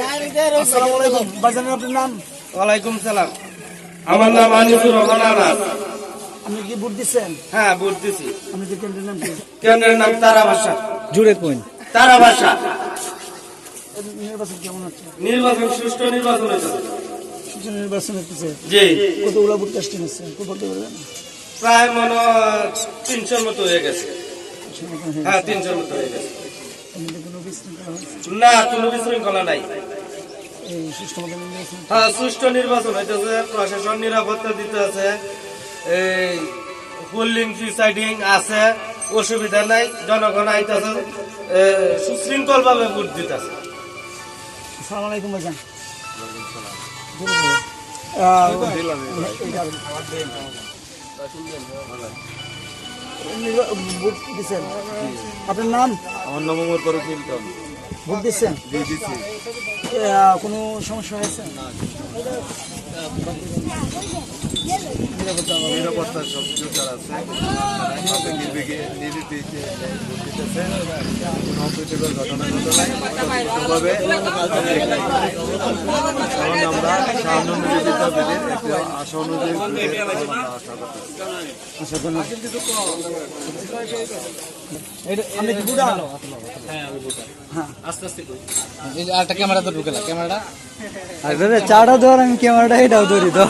আসসালামু আলাইকুম। ভাইজানের আপনার নাম? ওয়ালাইকুম সালাম। আমার নাম আনিসুর রহমান আনাস। আপনি কি ভোট দিচ্ছেন? হ্যাঁ ভোট দিছি। আপনি যে কেন্দ্রের নাম কি কেন্দ্রের নাম তারা ভাষা। জুড়ে কোন? তারা ভাষা। নির্বাচন কেমন হচ্ছে? নির্বাচন সুষ্ঠু নির্বাচন হয়েছে। সুষ্ঠু নির্বাচন হচ্ছে। জি। কতগুলো ভোট কাস্টিং আছে কত বলতে পারবেন প্রায় মনে তিনশোর মতো হয়ে গেছে। হ্যাঁ তিনশোর মতো হয়ে গেছে। না কোনো বিশৃঙ্খলা নাই এই সুষ্ঠু মতো নির্বাচন হ্যাঁ সুষ্ঠু নির্বাচন হইতেছে প্রশাসন নিরাপত্তা দিতে আছে এই পুলিং প্রিসাইডিং আছে অসুবিধা নাই জনগণ আইতেছে সুশৃঙ্খল ভাবে ভোট দিতেছে। আসসালামু আলাইকুম ভাইজান। ভোট আপনার নাম? আমার নাম ওমর ফারুক মিল্টন ভোট দিচ্ছেন কোনো সমস্যা হয়েছে? নিরাপত্তার সব কিছু তারা আছে নির্বিঘ্নে নির্বিঘে কোনো অপ্রীতিকর ঘটনা ঘটে আশা অনুযায়ী ক্যামেরা তো ঢুকে ক্যামেরাটা আরে চাটা ধর আমি ক্যামেরাটা এটাও ধরি তো